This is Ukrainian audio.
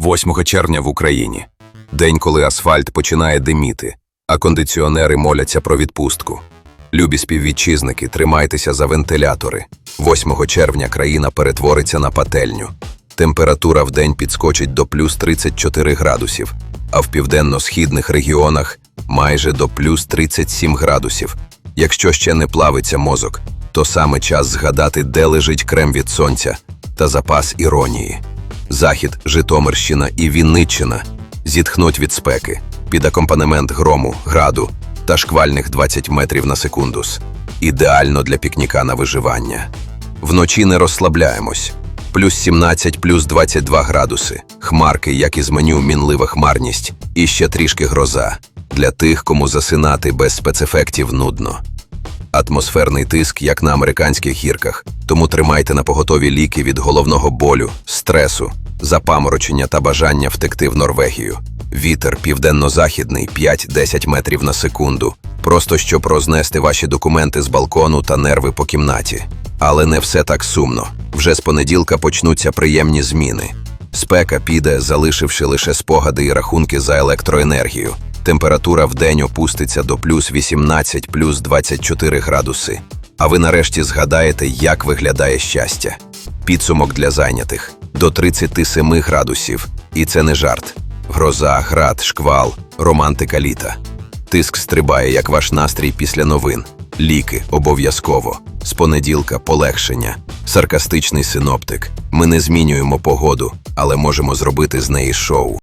8 червня в Україні. День, коли асфальт починає диміти, а кондиціонери моляться про відпустку. Любі співвітчизники, тримайтеся за вентилятори. 8 червня країна перетвориться на пательню. Температура в день підскочить до плюс 34 градусів, а в південно-східних регіонах майже до плюс 37 градусів. Якщо ще не плавиться мозок, то саме час згадати, де лежить крем від сонця та запас іронії. Захід, Житомирщина і Вінниччина зітхнуть від спеки під акомпанемент грому, граду та шквальних 20 метрів на секундус. Ідеально для пікніка на виживання. Вночі не розслабляємось. Плюс 17, плюс 22 градуси. Хмарки, як із меню, мінлива хмарність. І ще трішки гроза. Для тих, кому засинати без спецефектів нудно. Атмосферний тиск, як на американських гірках, тому тримайте на поготові ліки від головного болю, стресу, запаморочення та бажання втекти в Норвегію. Вітер південно-західний 5-10 метрів на секунду, просто щоб рознести ваші документи з балкону та нерви по кімнаті. Але не все так сумно. Вже з понеділка почнуться приємні зміни. Спека піде, залишивши лише спогади і рахунки за електроенергію. Температура в день опуститься до плюс 18, плюс 24 градуси. А ви нарешті згадаєте, як виглядає щастя. Підсумок для зайнятих до 37 градусів. І це не жарт. Гроза, град, шквал, романтика літа. Тиск стрибає, як ваш настрій після новин. Ліки обов'язково. З понеділка полегшення. Саркастичний синоптик. Ми не змінюємо погоду, але можемо зробити з неї шоу.